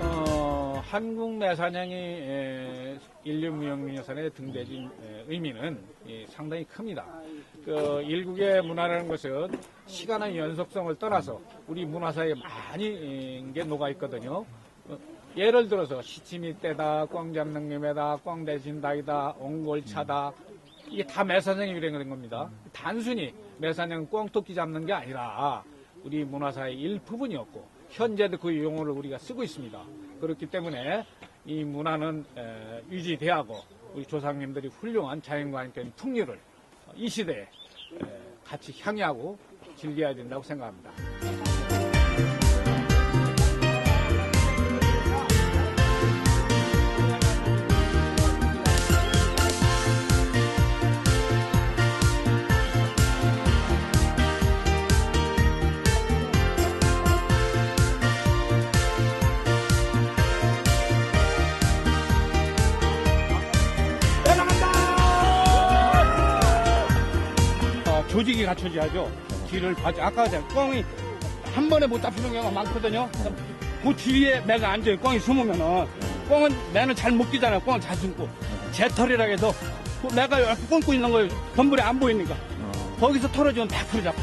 어, 한국 매사냥이 에, 인류무형문화산에 등재진 에, 의미는 이, 상당히 큽니다. 그 일국의 문화라는 것은 시간의 연속성을 떠나서 우리 문화사에 많이 이, 게 녹아 있거든요. 어, 예를 들어서 시치미 때다, 꽝 잡는 김에다, 꽝 대신다이다, 옹골차다 이게 다 매사냥이 유행된 겁니다. 단순히 매사냥 꽝토끼 잡는 게 아니라 우리 문화사의 일부분이었고 현재도 그 용어를 우리가 쓰고 있습니다. 그렇기 때문에 이 문화는 에, 유지돼야 하고 우리 조상님들이 훌륭한 자연과학적인 풍류를 이 시대에 에, 같이 향유하고 즐겨야 된다고 생각합니다. 조직이 갖춰져야죠. 뒤를 봐줘. 아까 제가 꽝이 한 번에 못 잡히는 경우가 많거든요. 그 뒤에 매가 앉아요. 꽝이 숨으면은. 꽝은 매는 잘 못 끼잖아요. 꽝을 잘 숨고. 제털이라 해서 그 매가 이렇게 꽂고 있는 거예요. 덤불에 안 보이니까. 거기서 털어주면 100% 잡고.